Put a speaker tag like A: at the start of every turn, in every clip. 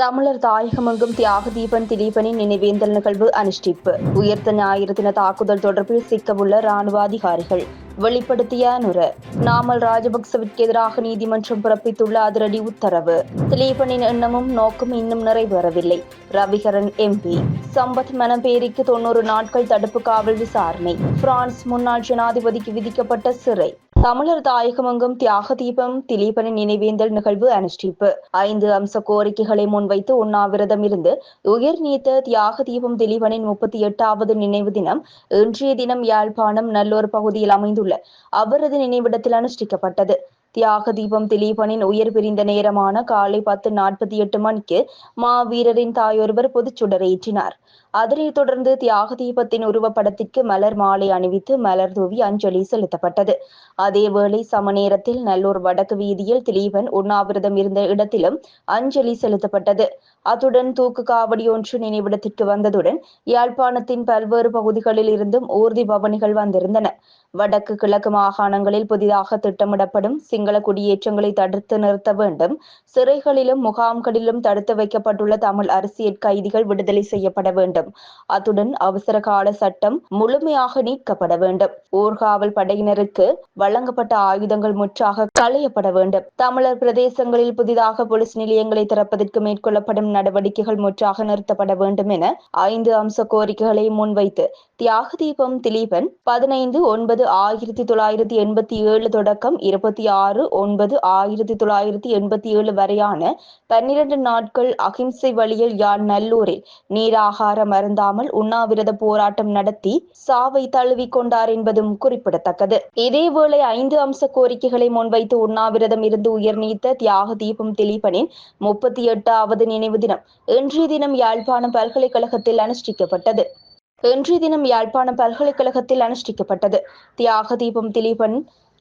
A: தமிழர் தாயகமங்கும் தியாக தீபன் திலீபனின் நினைவேந்தல் நிகழ்வு அனுஷ்டிப்பு. உயர்த்த ஞாயிறு தின தாக்குதல் தொடர்பில் சிக்கவுள்ள ராணுவ அதிகாரிகள் வெளிப்படுத்திய நுர நாமல் ராஜபக்சவிற்கு எதிராக நீதிமன்றம் பிறப்பித்துள்ள அதிரடி உத்தரவு. திலீபனின் எண்ணமும் நோக்கும் இன்னும் நிறைவேறவில்லை. ரவிகரன் எம்பி சம்பத் மனம்பேரிக்கு தொன்னூறு நாட்கள் தடுப்பு காவல் விசாரணை. பிரான்ஸ் முன்னாள் ஜனாதிபதிக்கு விதிக்கப்பட்ட சிறை. தமிழர் தாயகமங்கும் தியாக தீபம் திலீபனின் நினைவேந்தல் நிகழ்வு அனுஷ்டிப்பு. ஐந்து அம்ச கோரிக்கைகளை முன்வைத்து உண்ணாவிரதம் இருந்து உயிர் நீத்த தியாக தீபம் திலீபனின் முப்பத்தி எட்டாவது நினைவு தினம் இன்றைய தினம் யாழ்ப்பாணம் நல்லூர் பகுதியில் அமைந்துள்ள அவரது நினைவிடத்தில் அனுஷ்டிக்கப்பட்டது. தியாக தீபம் திலீபனின் உயிர் பிரிந்த நேரமான காலை பத்து நாற்பத்தி எட்டு மணிக்கு மாவீரரின் தாயொருவர் பொதுச்சுடரேற்றினார் அதனைத் தொடர்ந்து தியாக தீபத்தின் உருவப்படத்திற்கு மலர் மாலை அணிவித்து மலர் தூவி அஞ்சலி செலுத்தப்பட்டது. அதேவேளை சமநேரத்தில் நல்லூர் வடக்கு வீதியில் திலீபன் உண்ணாவிரதம் இருந்த இடத்திலும் அஞ்சலி செலுத்தப்பட்டது. அத்துடன் தூக்கு காவடி ஒன்று நினைவிடத்திற்கு வந்ததுடன் யாழ்ப்பாணத்தின் பல்வேறு பகுதிகளில் இருந்தும் ஊர்தி பவனிகள் வந்திருந்தன. வடக்கு கிழக்கு மாகாணங்களில் புதிதாக திட்டமிடப்படும் சிங்கள குடியேற்றங்களை தடுத்து நிறுத்த வேண்டும். சிறைகளிலும் முகாம்களிலும் தடுத்து வைக்கப்பட்டுள்ள தமிழ் அரசியல் கைதிகள் விடுதலை செய்யப்பட வேண்டும். வேண்டும். அத்துடன் அவசர கால சட்டம் முழுமையாக நீக்கப்பட வேண்டும். ஊர்காவல் படையினருக்கு வழங்கப்பட்ட ஆயுதங்கள் முற்றாக களையப்பட வேண்டும். தமிழர் பிரதேசங்களில் புதிதாக போலீஸ் நிலையங்களை திறப்பதற்கு மேற்கொள்ளப்படும் நடவடிக்கைகள் முற்றாக நிறுத்தப்பட வேண்டும் என ஐந்து அம்ச கோரிக்கைகளை முன்வைத்து தியாக தீபம் திலீபன் பதினைந்து ஒன்பது ஆயிரத்தி தொள்ளாயிரத்தி எண்பத்தி ஏழு தொடக்கம் இருபத்தி ஆறு ஒன்பது ஆயிரத்தி தொள்ளாயிரத்தி எண்பத்தி ஏழு வரையான பன்னிரண்டு நாட்கள் அகிம்சை வழியில் யாழ் நல்லூரில் நீராகாரம் அருந்தாமல் உண்ணாவிரத போராட்டம் நடத்தி சாவை தழுவி கொண்டார் என்பதும் குறிப்பிடத்தக்கது. இதேவேளை ஐந்து அம்ச கோரிக்கைகளை முன்வைத்து உண்ணாவிரதம் இருந்து உயிர் நீத்த தியாக தீபம் திலீபனின் முப்பத்தி எட்டாவது நினைவு தினம் இன்றைய தினம் யாழ்ப்பாணம் பல்கலைக்கழகத்தில் அனுஷ்டிக்கப்பட்டது. இன்றைய தினம் யாழ்ப்பாணம் பல்கலைக்கழகத்தில் அனுஷ்டிக்கப்பட்டது. தியாக தீபம் திலீபன்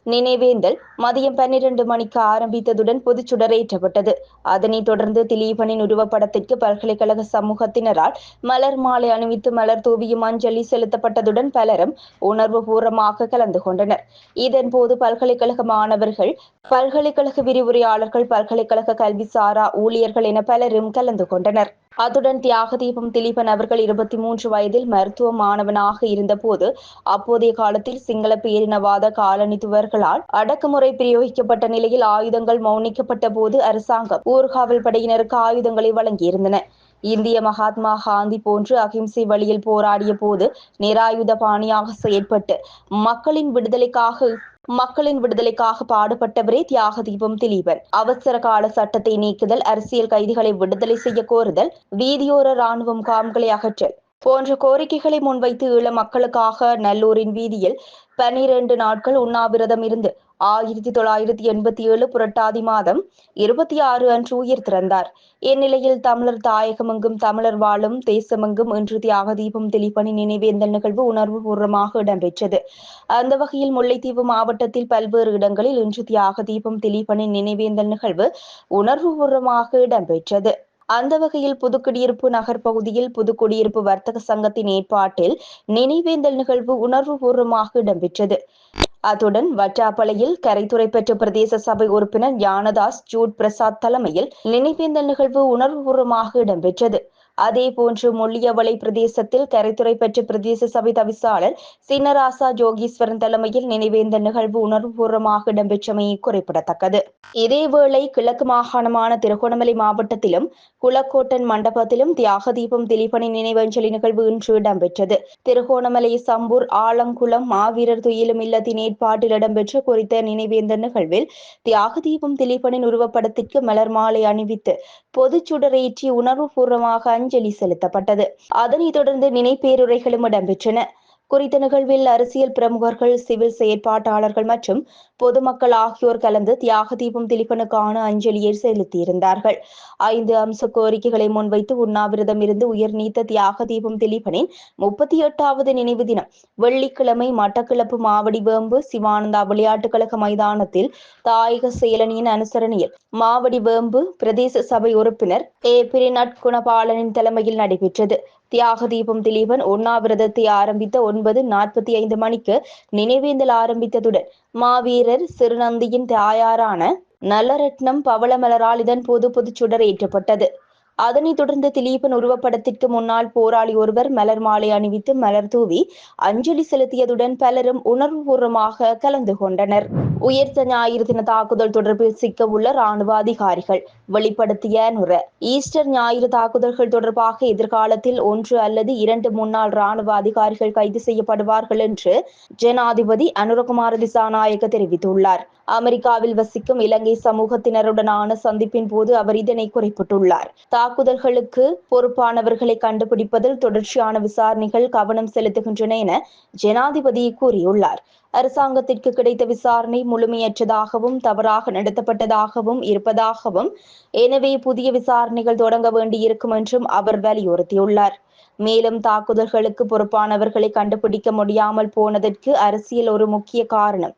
A: நினைவேந்தல் மதியம் பன்னிரண்டு மணிக்கு ஆரம்பித்ததுடன் பொதுச்சுடரேற்றப்பட்டது அதனைத் தொடர்ந்து திலீபனின் உருவப்படத்திற்கு பல்கலைக்கழக சமூகத்தினரால் மலர் மாலை அணிவித்து மலர் தூவியும் அஞ்சலி செலுத்தப்பட்டதுடன் பலரும் உணர்வுபூர்வமாக கலந்து கொண்டனர். இதன்போது பல்கலைக்கழக மாணவர்கள் பல்கலைக்கழக விரிவுரையாளர்கள் பல்கலைக்கழக கல்வி சாரா ஊழியர்கள் என பலரும் கலந்து கொண்டனர். அத்துடன் தியாக தீபம் திலீபன் அவர்கள் இருபத்தி மூன்று வயதில் மருத்துவ மாணவனாக இருந்தபோது அப்போதைய காலத்தில் சிங்கள பேரினவாத காலனித்துவர்களால் அடக்குமுறை பிரயோகிக்கப்பட்ட நிலையில் ஆயுதங்கள் மௌனிக்கப்பட்ட போது அரசாங்கம் ஊர்காவல் படையினருக்கு ஆயுதங்களை வழங்கியிருந்தன. இந்திய மகாத்மா காந்தி போன்று அகிம்சை வழியில் போராடிய போது நிராயுத பாணியாக செயற்பட்டு மக்களின் விடுதலைக்காக மக்களின் விடுதலைக்காக பாடுபட்டவரே தியாக தீபம் திலீபன். அவசர கால சட்டத்தை நீக்குதல் அரசியல் கைதிகளை விடுதலை செய்ய கோருதல் வீதியோர ராணுவ முகாம்களை அகற்றல். போன்ற கோரிக்கைகளை முன்வைத்து ஈழ மக்களுக்காக நல்லூரின் வீதியில் பனிரெண்டு நாட்கள் உண்ணாவிரதம் இருந்து ஆயிரத்தி தொள்ளாயிரத்தி எண்பத்தி ஏழு புரட்டாதி மாதம் இருபத்தி ஆறு அன்று உயிர் திறந்தார். இந்நிலையில் தமிழர் தாயகமெங்கும் தமிழர் வாழும் தேசமெங்கும் இன்று தியாக தீபம் திலீபனின் நினைவேந்தல் நிகழ்வு உணர்வு பூர்வமாக இடம்பெற்றது. அந்த வகையில் முல்லைத்தீவு மாவட்டத்தில் பல்வேறு இடங்களில் இன்று தியாக தீபம் திலீபனின் நினைவேந்தல் நிகழ்வு உணர்வு பூர்வமாக இடம்பெற்றது. அந்த வகையில் புதுக்குடியிருப்பு நகர் பகுதியில் புதுக்குடியிருப்பு வர்த்தக சங்கத்தின் ஏற்பாட்டில் நினைவேந்தல் நிகழ்வு உணர்வுபூர்வமாக இடம்பெற்றது. அத்துடன் வட்டாப்பளையில் கரைத்துறை பெற்ற பிரதேச சபை உறுப்பினர் ஞானதாஸ் ஜூட் பிரசாத் தலைமையில் நினைவேந்தல் நிகழ்வு உணர்வுபூர்வமாக இடம்பெற்றது. அதே போன்று முள்ளியவளை பிரதேசத்தில் கரைத்துறை பெற்ற பிரதேச சபை தவிசாளர் சின்னராசா ஜோகீஸ்வரன் தலைமையில் நினைவேந்த நிகழ்வு உணர்வுபூர்வமாக இடம்பெற்றமை குறிப்பிடத்தக்கது. இதேவேளை கிழக்கு மாகாணமான திருகோணமலை மாவட்டத்திலும் குளக்கோட்டன் மண்டபத்திலும் தியாக தீபம் திலீபனின் நினைவஞ்சலி நிகழ்வு இன்று இடம்பெற்றது. திருகோணமலை சம்பூர் ஆலங்குளம் மாவீரர் துயிலும் இல்லத்தின் ஏற்பாட்டில் இடம்பெற்ற குறித்த நினைவேந்த நிகழ்வில் தியாக தீபம் திலீபனின் உருவப்படத்திற்கு மலர் மாலை அணிவித்து பொதுச்சுடரேற்றி உணர்வுபூர்வமாக அஞ்சலி செலுத்தப்பட்டது. அதனைத் தொடர்ந்து நினைப்பேருரைகளும் இடம்பெற்றன. குறித்த நிகழ்வில் அரசியல் பிரமுகர்கள் சிவில் செயற்பாட்டாளர்கள் மற்றும் பொதுமக்கள் ஆகியோர் கலந்து தியாக தீபம் திலீபனுக்கான அஞ்சலியை செலுத்தியிருந்தார்கள். ஐந்து அம்ச கோரிக்கைகளை முன்வைத்து உண்ணாவிரதம் இருந்து உயிர் நீத்த தியாக தீபம் திலீபனின் முப்பத்தி எட்டாவது நினைவு தினம் வெள்ளிக்கிழமை மட்டக்கிளப்பு மாவடிவேம்பு சிவானந்தா விளையாட்டுக் கழக மைதானத்தில் தாயக செயலணியின் அனுசரணையில் மாவடிவேம்பு பிரதேச சபை உறுப்பினர் ஏ. பிரிநட் குணபாலனின் தலைமையில் நடைபெற்றது. தியாக தீபம் திலீபன் உண்ணாவிரதத்தை ஆரம்பித்த ஒன்பது நாற்பத்தி ஐந்து மணிக்கு நினைவேந்தல் ஆரம்பித்ததுடன் மாவீரர் சிறுநந்தியின் தாயாரான நல்லரட்னம் பவளமலரால் இதன் போது பொதுச்சுடர் ஏற்றப்பட்டது. அதனைத் தொடர்ந்து திலீபன் உருவப்படத்திற்கு முன்னால் போராளி ஒருவர் மலர் மாலை அணிவித்து மலர் தூவி அஞ்சலி செலுத்தியதுடன் பலரும் உணர்வுபூர்வமாக கலந்து கொண்டனர். உயர்த்த ஞாயிறு தின தாக்குதல் தொடர்பில் சிக்க உள்ள ராணுவ அதிகாரிகள் வெளிப்படுத்திய நுர ஈஸ்டர் ஞாயிறு தாக்குதல்கள் தொடர்பாக எதிர்காலத்தில் ஒன்று அல்லது இரண்டு முன்னாள் ராணுவ அதிகாரிகள் கைது செய்யப்படுவார்கள் என்று ஜனாதிபதி அனுரகுமார திசாநாயக்க தெரிவித்துள்ளார். அமெரிக்காவில் வசிக்கும் இலங்கை சமூகத்தினருடனான சந்திப்பின் போது அவர் இதனை குறிப்பிட்டுள்ளார். தாக்குதல்களுக்கு பொறுப்பானவர்களை கண்டுபிடிப்பதில் தொடர்ச்சியான விசாரணைகள் கவனம் செலுத்துகின்றன என ஜனாதிபதி கூறியுள்ளார். அரசாங்கத்திற்கு கிடைத்த விசாரணை முழுமையற்றதாகவும் தவறாக நடத்தப்பட்டதாகவும் இருப்பதாகவும் எனவே புதிய விசாரணைகள் தொடங்க வேண்டியிருக்கும் என்றும் அவர் வலியுறுத்தியுள்ளார். மேலும் தாக்குதல்களுக்கு பொறுப்பானவர்களை கண்டுபிடிக்க முடியாமல் போனதற்கு அரசியல் ஒரு முக்கிய காரணம்.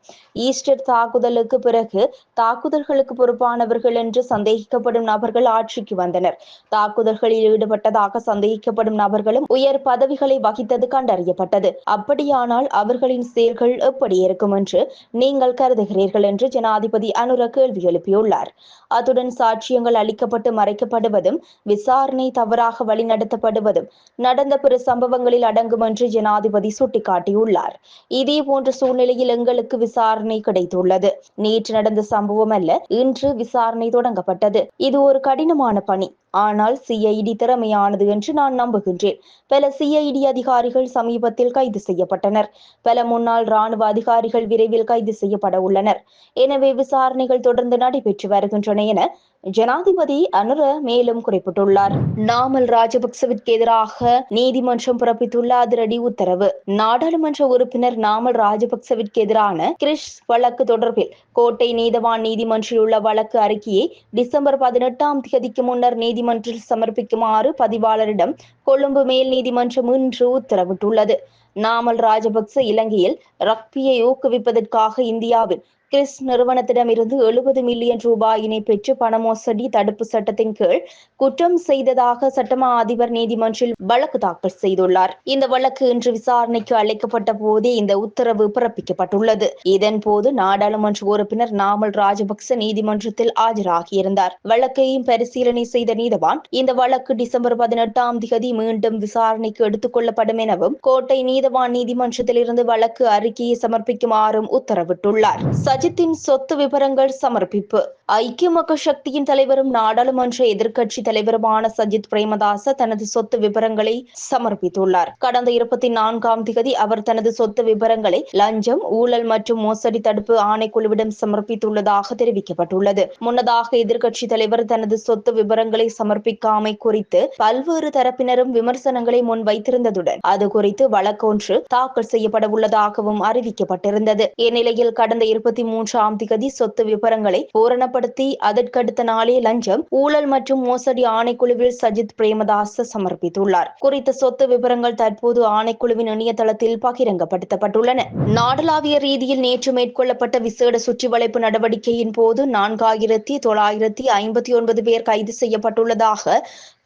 A: ஈஸ்டர் தாக்குதலுக்கு பிறகு தாக்குதல்களுக்கு பொறுப்பானவர்கள் என்று சந்தேகிக்கப்படும் நபர்கள் ஆட்சிக்கு வந்தனர். தாக்குதல்களில் ஈடுபட்டதாக சந்தேகிக்கப்படும் நபர்களும் உயர் பதவிகளை வகித்தது கண்டறியப்பட்டது. அப்படியானால் அவர்களின் செயல்கள் எப்படி இருக்கும் என்று நீங்கள் கருதுகிறீர்கள் என்று ஜனாதிபதி அனுர கேள்வி எழுப்பியுள்ளார். அத்துடன் சாட்சியங்கள் அளிக்கப்பட்டு மறைக்கப்படுவதும் விசாரணை தவறாக வழிநடத்தப்படுவதும் நடந்த பிற சம்பவங்களில் அடங்கும் என்று ஜனாதிபதி சுட்டிக்காட்டியுள்ளார். இதே போன்ற சூழ்நிலையில் எங்களுக்கு விசாரணை கிடைத்துள்ளது. நேற்று நடந்த சம்பவம் அல்ல இன்று விசாரணை தொடங்கப்பட்டது. இது ஒரு கடினமான பணி. ஆனால் சிஐடி திறமையானது என்று நான் நம்புகின்றேன். பல சிஐடி அதிகாரிகள் சமீபத்தில் கைது செய்யப்பட்டனர். பல முன்னாள் ராணுவ அதிகாரிகள் விரைவில் கைது செய்யப்பட உள்ளனர். எனவே விசாரணைகள் தொடர்ந்து நடைபெற்று வருகின்றன என ஜனாதிபதி அனுர மேலும் குறிப்பிட்டுள்ளார். நாமல் ராஜபக்சவிற்கு எதிராக நீதிமன்றம் பிறப்பித்துள்ள அதிரடி உத்தரவு. நாடாளுமன்ற உறுப்பினர் நாமல் ராஜபக்சவிற்கு எதிரான கிரிஷ் வழக்கு தொடர்பில் கோட்டை நீதவான் நீதிமன்றில் உள்ள வழக்கு அறிக்கையை டிசம்பர் பதினெட்டாம் தேதிக்கு முன்னர் நீதிமன்றில் சமர்ப்பிக்குமாறு பதிவாளரிடம் கொழும்பு மேல் நீதிமன்றம் இன்று உத்தரவிட்டுள்ளது. நாமல் ராஜபக்ச இலங்கையில் ரக்பியை ஊக்குவிப்பதற்காக இந்தியாவில் கிறிஸ் நிறுவனத்திடமிருந்து எழுபது மில்லியன் ரூபாயினை பெற்று பண மோசடி தடுப்பு சட்டத்தின் கீழ் குற்றம் செய்ததாக சட்டமா அதிபர் நீதிமன்றில் வழக்கு தாக்கல் செய்துள்ளார். இந்த வழக்கு இன்று விசாரணைக்கு அழைக்கப்பட்ட போதே இந்த உத்தரவு பிறப்பிக்கப்பட்டுள்ளது. இதன் போது நாடாளுமன்ற உறுப்பினர் நாமல் ராஜபக்ச நீதிமன்றத்தில் ஆஜராகியிருந்தார். வழக்கையும் பரிசீலனை செய்த நீதவான் இந்த வழக்கு டிசம்பர் பதினெட்டாம் தேதி மீண்டும் விசாரணைக்கு எடுத்துக் கொள்ளப்படும் எனவும் கோட்டை நீதவான் நீதிமன்றத்தில் இருந்து வழக்கு அறிக்கையை சமர்ப்பிக்குமாறும் உத்தரவிட்டுள்ளார். அஜித்தின் சொத்து விவரங்கள் சமர்ப்பிப்பு. ஐக்கிய மக்கள் சக்தியின் தலைவரும் நாடாளுமன்ற எதிர்க்கட்சி தலைவருமான சஜித் பிரேமதாச தனது சொத்து விவரங்களை சமர்ப்பித்துள்ளார். கடந்த இருபத்தி நான்காம் திகதி அவர் தனது சொத்து விவரங்களை லஞ்சம் ஊழல் மற்றும் மோசடி தடுப்பு ஆணைக்குழுவிடம் சமர்ப்பித்துள்ளதாக தெரிவிக்கப்பட்டுள்ளது. முன்னதாக எதிர்க்கட்சி தலைவர் தனது சொத்து விவரங்களை சமர்ப்பிக்காமை குறித்து பல்வேறு தரப்பினரும் விமர்சனங்களை முன்வைத்திருந்ததுடன் அது குறித்து வழக்கொன்று தாக்கல் செய்யப்பட உள்ளதாகவும் அறிவிக்கப்பட்டிருந்தது. இந்நிலையில் கடந்த இருபத்தி மூன்றாம் திகதி சொத்து விவரங்களை பூரணப்படுத்தி அதற்கடுத்த நாளே லஞ்சம் ஊழல் மற்றும் மோசடி ஆணைக்குழுவில் சஜித் பிரேமதாஸ் சமர்ப்பித்துள்ளார். குறித்த சொத்து விவரங்கள் தற்போது ஆணைக்குழுவின் இணையதளத்தில் பகிரங்கப்படுத்தப்பட்டுள்ளன. நாடளாவிய ரீதியில் நேற்று மேற்கொள்ளப்பட்ட விசேட சுற்றிவளைப்பு நடவடிக்கையின் போது நான்காயிரத்தி தொள்ளாயிரத்தி ஐம்பத்தி ஒன்பது பேர் கைது செய்யப்பட்டுள்ளதாக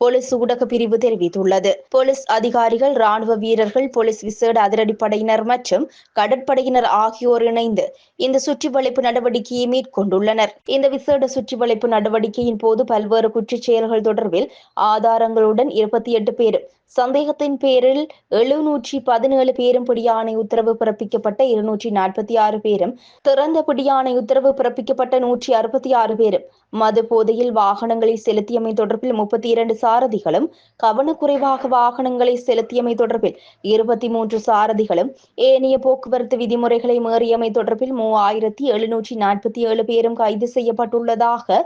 A: போலீஸ் ஊடக பிரிவு தெரிவித்துள்ளது. போலீஸ் அதிகாரிகள் ராணுவ வீரர்கள் போலீஸ் விசேட அதிரடிப்படையினர் மற்றும் கடற்படையினர் ஆகியோர் இணைந்து இந்த சுற்றி சுற்றிவளைப்பு நடவடிக்கையை மேற்கொண்டுள்ளனர். இந்த விசேட சுற்றிவளைப்பு நடவடிக்கையின் போது பல்வேறு குற்றச் செயல்கள் தொடர்பில் ஆதாரங்களுடன் இருபத்தி எட்டு பேரும் சந்தேகத்தின் பேரில் எழுநூற்றி பதினேழு பேரும் பிடியாணை உத்தரவு பிறப்பிக்கப்பட்ட இருநூற்றி நாற்பத்தி ஆறு பேரும் திறந்த பிடியாணை உத்தரவு பிறப்பிக்கப்பட்ட நூற்றி அறுபத்தி ஆறு பேரும் மது போதையில் வாகனங்களை செலுத்தியமை தொடர்பில் முப்பத்தி இரண்டு சாரதிகளும் கவனக்குறைவாக வாகனங்களை செலுத்தியமை தொடர்பில் இருபத்தி மூன்று சாரதிகளும் ஏனைய போக்குவரத்து விதிமுறைகளை மீறியமை தொடர்பில் மூவாயிரத்தி எழுநூற்றி நாற்பத்தி ஏழு பேரும் கைது செய்யப்பட்டுள்ளதாக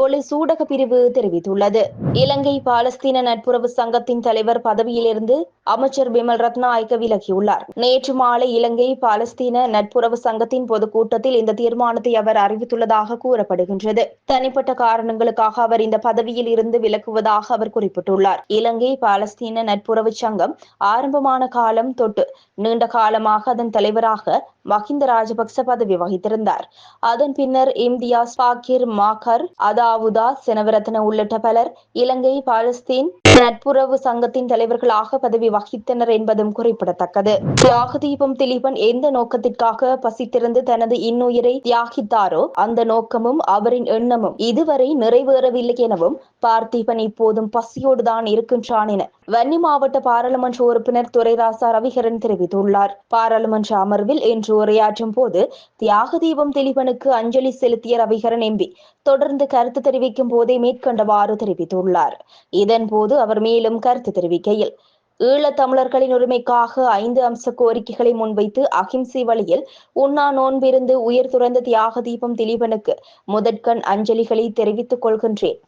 A: போலீஸ் ஊடக பிரிவு தெரிவித்துள்ளது. இலங்கை பாலஸ்தீன நட்புறவு சங்கத்தின் தலைவர் பதவியிலிருந்து அமைச்சர் பிமல் ரத்னாயக்க விலகியுள்ளார். நேற்று மாலை இலங்கை பாலஸ்தீன நட்புறவு சங்கத்தின் பொதுக்கூட்டத்தில் இந்த தீர்மானத்தை அவர் அறிவித்துள்ளதாக கூறப்படுகின்றது. தனிப்பட்ட காரணங்களுக்காக அவர் இந்த பதவியில் இருந்து விலக்குவதாக அவர் குறிப்பிட்டுள்ளார். இலங்கை பாலஸ்தீன நட்புறவு சங்கம் ஆரம்பமான காலம் தொட்டு நீண்ட காலமாக அதன் தலைவராக மஹிந்த ராஜபக்ச பதவி வகித்திருந்தார். அதன் பின்னர் இம்தியாஸ் பாக்கிர் மாகர் அதா அதாவுதா செனவரத்ன உள்ளிட்ட பலர் இலங்கை பாலஸ்தீன் நட்புறவு சங்கத்தின் தலைவர்களாக பதவி வகித்தனர் என்பதும் குறிப்பிடத்தக்கது. தியாகதீபம் திலீபன் எந்த நோக்கத்திற்காக பசித்திருந்து தனது இன்னுயிரை தியாகித்தாரோ அந்த நோக்கமும் அவரின் எண்ணமும் இதுவரை நிறைவேறவில்லை எனவும் பார்த்திபன் இப்போதும் பசியோடுதான் இருக்கின்றான் என வன்னி மாவட்ட பாராளுமன்ற உறுப்பினர் துரைராசா ரவிகரன் தெரிவித்துள்ளார். பாராளுமன்ற அமர்வில் இன்று உரையாற்றும் போது தியாக தீபம் திலீபனுக்கு அஞ்சலி செலுத்திய ரவிகரன் எம்பி தொடர்ந்து கருத்து தெரிவிக்கும் போதே மேற்கண்டவாறு தெரிவித்துள்ளார். இதன்போது அவர் மேலும் கருத்து தெரிவிக்கையில் ஈழத் தமிழர்களின் உரிமைக்காக ஐந்து அம்ச கோரிக்கைகளை முன்வைத்து அகிம்சை வழியில் உண்ணா நோன்பிருந்து உயிர் துறந்த தியாக தீபம் திலீபனுக்கு முதற்கண் அஞ்சலிகளை தெரிவித்துக் கொள்கின்றேன்.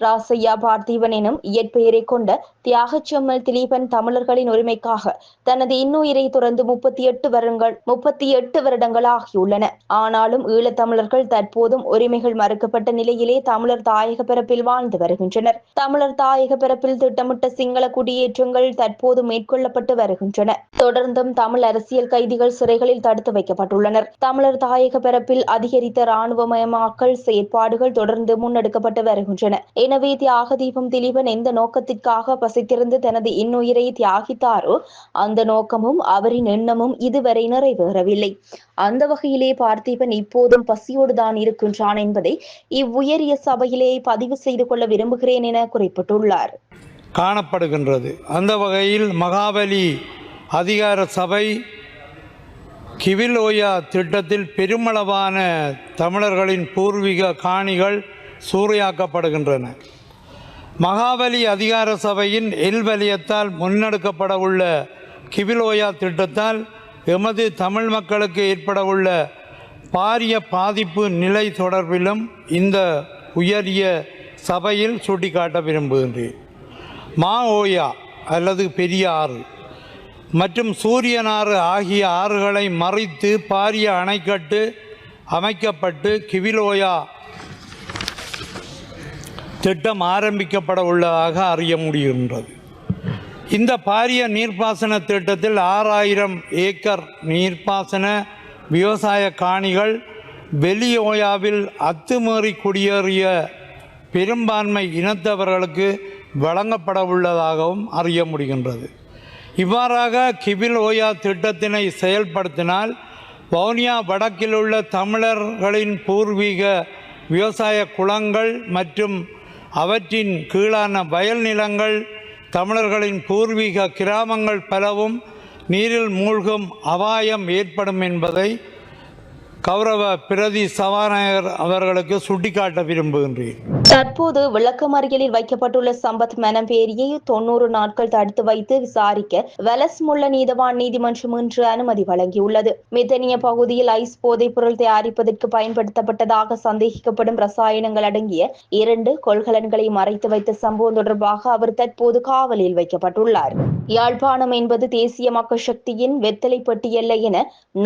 A: ராசையா பார்த்திபன் எனும் இயற்பெயரை கொண்ட தியாகச்செம்மல் திலீபன் தமிழர்களின் உரிமைக்காக தனது இன்னுயிரை துறந்து முப்பத்தி எட்டு வருடங்கள் முப்பத்தி எட்டு வருடங்கள் ஆகியுள்ளன ஆனாலும் ஈழத்தமிழர்கள் தற்போதும் உரிமைகள் மறுக்கப்பட்ட நிலையிலே தமிழர் தாயக பிறப்பில் வாழ்ந்து வருகின்றனர். தமிழர் தாயக பிறப்பில் திட்டமிட்ட சிங்கள குடியேற்றங்கள் தற்போது மேற்கொள்ளப்பட்டு வருகின்றன. தொடர்ந்தும் தமிழ் அரசியல் கைதிகள் சிறைகளில் தடுத்து வைக்கப்பட்டுள்ளனர். தமிழர் தாயக பிறப்பில் அதிகரித்த ராணுவமயமாக்கல் செயற்பாடுகள் தொடர்ந்து முன்னெடுக்கப்பட்டு வருகின்றன. எனவே தியாக தீபம் திலீபன் எந்த நோக்கத்திற்காக பசித்திருந்து தனது இன்னுயிரை தியாகித்தாரோ அந்த நோக்கமும் அவரின் எண்ணமும் இதுவரை நிறைவேறவில்லை. அந்த வகையிலே பார்த்திபன் இப்போதும் பசியோடுதான் இருக்கின்றான் என்பதை இவ்வுயரிய சபையிலே பதிவு செய்து கொள்ள விரும்புகிறேன் என குறிப்பிட்டுள்ளார்.
B: காணப்படுகின்றது. அந்த வகையில் மகாபலி அதிகார சபை கிவில் ஓயா திட்டத்தில் பெருமளவான தமிழர்களின் பூர்வீக காணிகள் சூறையாக்கப்படுகின்றன. மகாபலி அதிகார சபையின் எல் வலியத்தால் முன்னெடுக்கப்பட உள்ள கிவிலோயா திட்டத்தால் எமது தமிழ் மக்களுக்கு ஏற்படவுள்ள பாரிய பாதிப்பு நிலை தொடர்பிலும் இந்த உயரிய சபையில் சுட்டிக்காட்ட விரும்புகின்றேன். மா ஓயா அல்லது பெரிய ஆறு மற்றும் சூரியனாறு ஆகிய ஆறுகளை மறைத்து பாரிய அணைக்கட்டு அமைக்கப்பட்டு கிவிலோயா திட்டம் ஆரம்பிக்கப்பட உள்ளதாக அறிய முடிகின்றது. இந்த பாரிய நீர்ப்பாசன திட்டத்தில் ஆறாயிரம் ஏக்கர் நீர்ப்பாசன விவசாய காணிகள் வெளியோயாவில் அத்துமீறி குடியேறிய பெரும்பான்மை இனத்தவர்களுக்கு வழங்கப்பட உள்ளதாகவும் அறிய முடிகின்றது. இவ்வாறாக கிபில் ஓயா திட்டத்தினை செயல்படுத்தினால் வவுனியா வடக்கில் உள்ள தமிழர்களின் பூர்வீக விவசாய குளங்கள் மற்றும் அவற்றின் கீழான வயல் நிலங்கள் தமிழர்களின் பூர்வீக கிராமங்கள் பலவும் நீரில் மூழ்கும் அபாயம் ஏற்படும் என்பதை கௌரவ பிரதி சபாநாயகர் அவர்களுக்கு சுட்டிக்காட்ட விரும்புகின்றேன்.
A: தற்போது விளக்கமறியலில் வைக்கப்பட்டுள்ள சம்பத் மனம்பேரியை தொன்னூறு நாட்கள் தடுத்து வைத்து விசாரிக்க வெலஸ்முள்ள நீதவான் நீதிமன்றம் இன்று அனுமதி வழங்கியுள்ளது. மித்தனிய பகுதியில் ஐஸ் போதைப் பொருள் தயாரிப்பதற்கு பயன்படுத்தப்பட்டதாக சந்தேகிக்கப்படும் ரசாயனங்கள் அடங்கிய இரண்டு கொள்கலன்களை மறைத்து வைத்த சம்பவம் தொடர்பாக அவர் தற்போது காவலில் வைக்கப்பட்டுள்ளார். யாழ்ப்பாணம் என்பது தேசிய மக்கள் சக்தியின் வெத்தலை பட்டியல்ல என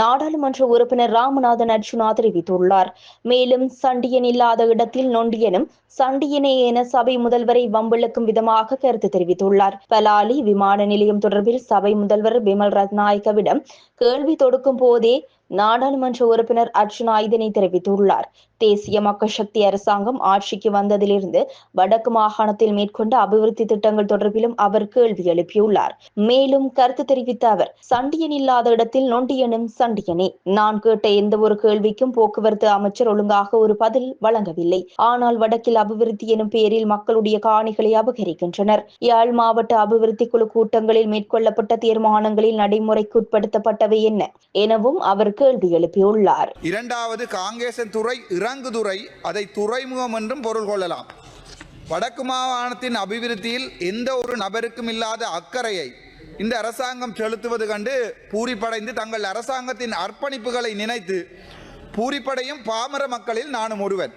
A: நாடாளுமன்ற உறுப்பினர் ராமநாதன் அர்ஜுனா தெரிவித்துள்ளார். மேலும் சண்டியன் இல்லாத இடத்தில் நொண்டியனும் சண்டியனே என சபை முதல்வரை வம்பிழுக்கும் விதமாக கருத்து தெரிவித்துள்ளார். பலாலி விமான நிலையம் தொடர்பில் சபை முதல்வர் பிமல் ரத்நாயக்கவிடம் கேள்வி தொடுக்கும் போதே நாடாளுமன்ற உறுப்பினர் அர்ஜுனா இதனை தெரிவித்துள்ளார். தேசிய மக்கள் சக்தி அரசாங்கம் ஆட்சிக்கு வந்ததிலிருந்து வடக்கு மாகாணத்தில் மேற்கொண்ட அபிவிருத்தி திட்டங்கள் தொடர்பிலும் அவர் கேள்வி எழுப்பியுள்ளார். மேலும் கருத்து தெரிவித்த அவர் சண்டியன் இல்லாத இடத்தில் நொண்டியனும் சண்டியனே. நான் கேட்ட எந்த ஒரு கேள்விக்கும் போக்குவரத்து அமைச்சர் ஒழுங்காக ஒரு பதில் வழங்கவில்லை. ஆனால் வடக்கில் அபிவிருத்தி எனும் பெயரில் மக்களுடைய காணிகளை அபகரிக்கின்றனர். யாழ் மாவட்ட அபிவிருத்தி குழு கூட்டங்களில் மேற்கொள்ளப்பட்ட தீர்மானங்களில் நடைமுறைக்குட்படுத்தப்பட்டவை என்ன? எனவும் அவர் கேள்வி எழுப்பியுள்ளார்.
C: இரண்டாவது காங்கேசன் துறை இறங்குதுறை அதை துறைமுகம் என்றும் பொருள் கொள்ளலாம். வடக்கு மாகாணத்தின் அபிவிருத்தியில் எந்த ஒரு நபருக்கும் இல்லாத அக்கறையை இந்த அரசாங்கம் செலுத்துவது கண்டு பூரிப்படைந்து தங்கள் அரசாங்கத்தின் அர்ப்பணிப்புகளை நினைத்து பூரிப்படையும் பாமர மக்களில் நானும் ஒருவன்.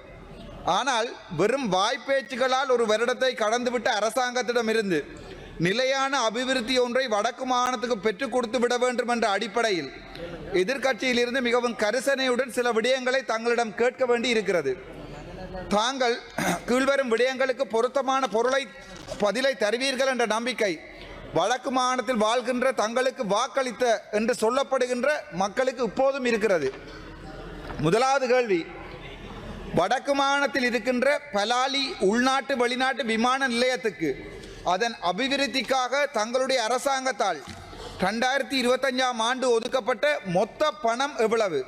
C: ஆனால் வெறும் வாய்ப்பேச்சுகளால் ஒரு வருடத்தை கடந்துவிட்ட அரசாங்கத்திடமிருந்து நிலையான அபிவிருத்தி ஒன்றை வடக்கு மாகாணத்துக்கு பெற்றுக் கொடுத்து விட வேண்டும் என்ற அடிப்படையில் எதிர்க்கட்சியிலிருந்து மிகவும் கரிசனையுடன் சில விடயங்களை தங்களிடம் கேட்க வேண்டி இருக்கிறது. தாங்கள் கீழ்வரும் விடயங்களுக்கு பொருத்தமான பொருளை பதிலை தருவீர்கள் என்ற நம்பிக்கை வடக்கு மாகாணத்தில் வாழ்கின்ற தங்களுக்கு வாக்களித்த என்று சொல்லப்படுகின்ற மக்களுக்கு இப்போதும் இருக்கிறது. முதலாவது கேள்வி வடக்கு மாகாணத்தில் இருக்கின்ற பலாலி உள்நாட்டு வெளிநாட்டு விமான நிலையத்துக்கு அதன் அபிவிருத்திக்காக தங்களுடைய அரசாங்கத்தால் ரெண்டாயிரத்தி இருபத்தஞ்சாம் ஆண்டு ஒதுக்கப்பட்ட மொத்த பணம் எவ்வளவு?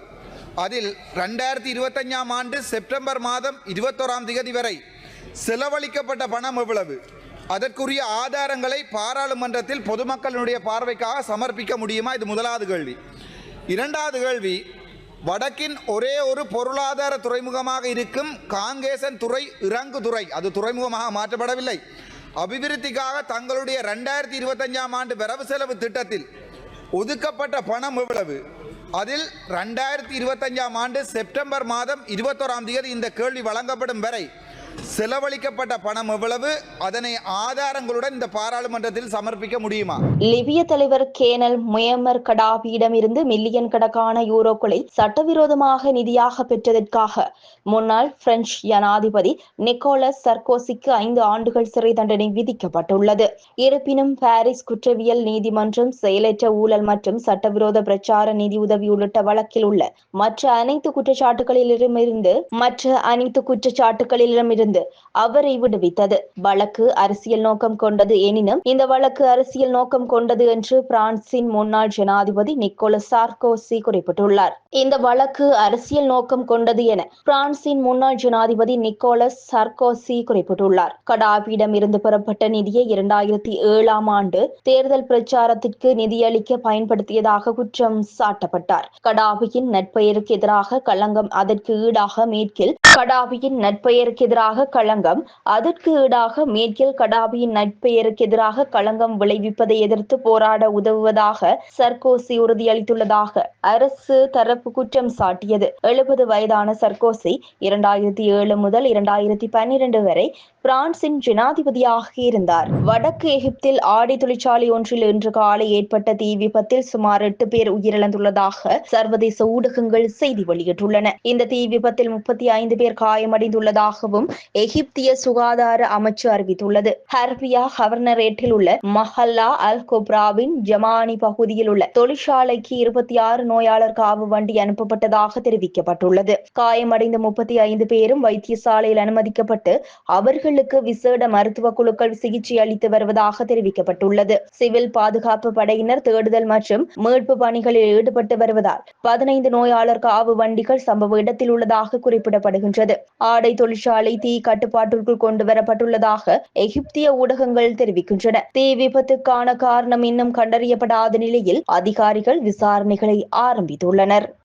C: அதில் ரெண்டாயிரத்தி இருபத்தஞ்சாம் ஆண்டு செப்டம்பர் மாதம் இருபத்தோராம் தேதி வரை செலவழிக்கப்பட்ட பணம் எவ்வளவு? அதற்குரிய ஆதாரங்களை பாராளுமன்றத்தில் பொதுமக்களுடைய பார்வைக்காக சமர்ப்பிக்க முடியுமா? இது முதலாவது கேள்வி. இரண்டாவது கேள்வி வடக்கின் ஒரே ஒரு பொருளாதார துறைமுகமாக இருக்கும் காங்கேசன் துறை இறங்கு துறை அது துறைமுகமாக மாற்றப்படவில்லை. அபிவிருத்திக்காக தங்களுடைய ரெண்டாயிரத்தி இருபத்தஞ்சாம் ஆண்டு வரவு செலவு திட்டத்தில் ஒதுக்கப்பட்ட பணம் எவ்வளவு? அதில் ரெண்டாயிரத்தி இருபத்தஞ்சாம் ஆண்டு செப்டம்பர் மாதம் இருபத்தோராம் தேதி இந்த கேள்வி வழங்கப்படும் வரை செலவழிக்கப்பட்ட பணம் எவ்வளவு? அதனை ஆதாரங்களுடன் இந்த பாராளுமன்றத்தில் சமர்ப்பிக்க முடியுமா?
A: லிபிய தலைவர் கேனல் முயம்மர் கடாபியிடமிருந்து மில்லியன் கணக்கான யூரோக்களை சட்டவிரோதமாக நிதியாக பெற்றதற்காக முன்னாள் பிரெஞ்சு ஜனாதிபதி நிக்கோலஸ் சர்கோசிக்கு ஐந்து ஆண்டுகள் சிறை தண்டனை விதிக்கப்பட்டுள்ளது. இருப்பினும் பாரிஸ் குற்றவியல் நீதிமன்றம் செயலற்ற ஊழல் மற்றும் சட்டவிரோத பிரச்சார நிதி உதவி உள்ளிட்ட வழக்கில் உள்ள மற்ற அனைத்து குற்றச்சாட்டுகளிலிருந்து மற்ற அனைத்து குற்றச்சாட்டுகளிலிருந்து இருந்து அவரை விடுவித்தது. வழக்கு அரசியல் நோக்கம் கொண்டது எனினும் இந்த வழக்கு அரசியல் நோக்கம் கொண்டது என்று பிரான்சின் முன்னாள் ஜனாதிபதி நிக்கோல சார்கோசி குறிப்பிட்டுள்ளார். இந்த வழக்கு அரசியல் நோக்கம் கொண்டது என பிரான்சின் முன்னாள் ஜனாதிபதி நிக்கோலஸ் சார்கோசி குறிப்பிட்டுள்ளார். கடாபியிடம் இருந்து பெறப்பட்ட நிதியை இரண்டாயிரத்தி ஏழாம் ஆண்டு தேர்தல் பிரச்சாரத்திற்கு நிதியளிக்க பயன்படுத்தியதாக குற்றம் சாட்டப்பட்டார். கடாபியின் நட்பெயருக்கு எதிராக களங்கம் அதற்கு ஈடாக மேற்கில் கடாபியின் நட்பெயருக்கு எதிராக களங்கம் அதற்கு ஈடாக மேற்கில் கடாபியின் நட்பெயருக்கு எதிராக களங்கம் விளைவிப்பதை எதிர்த்து போராட உதவுவதாக சர்க்கோசி உறுதியளித்துள்ளதாக அரசு தரப்பு குற்றம் சாட்டியது. எழுபது வயதான சர்க்கோசி இரண்டாயிரத்தி ஏழு முதல் இரண்டாயிரத்தி பன்னிரண்டு வரை பிரான்சின் ஜனாதிபதியாக இருந்தார். வடக்கு எகிப்தில் ஆடை தொழிற்சாலை ஒன்றில் இன்று காலை ஏற்பட்ட தீ விபத்தில் சுமார் எட்டு பேர் உயிரிழந்துள்ளதாக சர்வதேச ஊடகங்கள் செய்தி வெளியிட்டுள்ளன. இந்த தீ விபத்தில் முப்பத்தி ஐந்து பேர் காயமடைந்துள்ளதாகவும் எகிப்திய சுகாதார அமைச்சு அறிவித்துள்ளது. ஹர்பியா கவர்னரேட்டில் உள்ள மஹல்லா அல் கொப்ராவின் ஜமானி பகுதியில் உள்ள தொழிற்சாலைக்கு இருபத்தி ஆறு நோயாளர் காவு வண்டி அனுப்பப்பட்டதாக தெரிவிக்கப்பட்டுள்ளது. காயமடைந்த முப்பத்தி ஐந்து பேரும் வைத்தியசாலையில் அனுமதிக்கப்பட்டு அவர்கள் அவர்களுக்கு விசேட மருத்துவ குழுக்கள் சிகிச்சை அளித்து வருவதாக தெரிவிக்கப்பட்டுள்ளது. சிவில் பாதுகாப்பு படையினர் தேடுதல் மற்றும் மீட்பு பணிகளில் ஈடுபட்டு வருவதால் பதினைந்து நோயாளர் காவு வண்டிகள் சம்பவ இடத்தில் உள்ளதாக குறிப்பிடப்படுகின்றது. ஆடை தொழிற்சாலை தீ கட்டுப்பாட்டிற்குள் கொண்டு வரப்பட்டுள்ளதாக எகிப்திய ஊடகங்கள் தெரிவிக்கின்றன. தீ விபத்துக்கான காரணம் இன்னும் கண்டறியப்படாத நிலையில் அதிகாரிகள் விசாரணைகளை ஆரம்பித்துள்ளனர்.